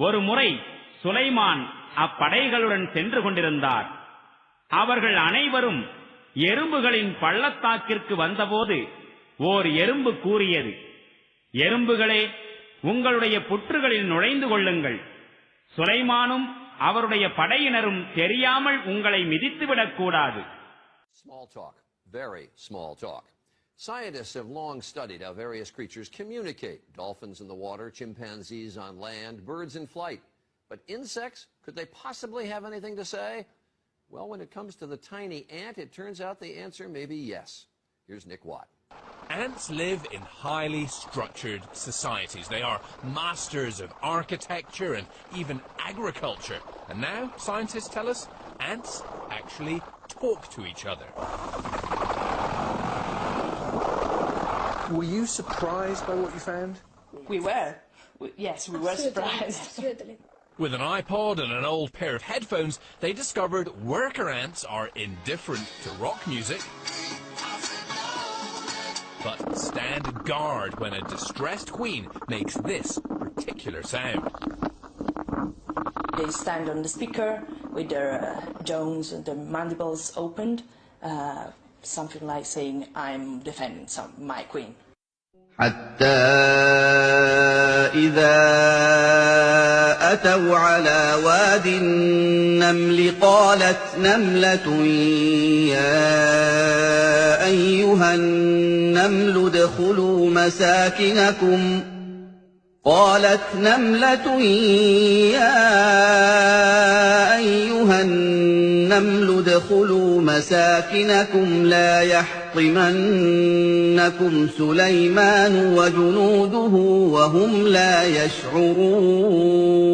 ஒரு முறை சுலைமான் அப்படைகளுடன் சென்று கொண்டிருந்தார். அவர்கள் அனைவரும் எறும்புகளின் பள்ளத்தாக்கிற்கு வந்தபோது ஓர் எறும்பு கூறியது எறும்புகளே உங்களுடைய புற்றுகளில் நுழைந்து கொள்ளுங்கள். சுலைமானும் அவருடைய படையினரும் தெரியாமல் உங்களை மிதித்துவிடக் கூடாது Small talk, very small talk. Scientists have long studied how various creatures communicate. Dolphins in the water, chimpanzees on land, birds in flight. But insects, could they possibly have anything to say? Well, when it comes to the tiny ant, it turns out the answer may be yes. Here's Nick Watt. Ants live in highly structured societies. They are masters of architecture and even agriculture. And now, scientists tell us, ants actually talk to each other. Were you surprised by what you found? We were. We- Yes, we were surprised. Absolutely. With an iPod and an old pair of headphones, they discovered worker ants are indifferent to rock music, but stand guard when a distressed queen makes this particular sound. They stand on the speaker with their uh, jaws and their mandibles opened, uh, something like saying, I'm defending some, my queen. حتى إذا أتوا على واد النمل قالت نملة يا أيها النمل ادخلوا مساكنكم. قالت نملة يا أيها النمل ادخلوا مساكنكم لا يحطمنكم سليمان وجنوده وهم لا يشعرون.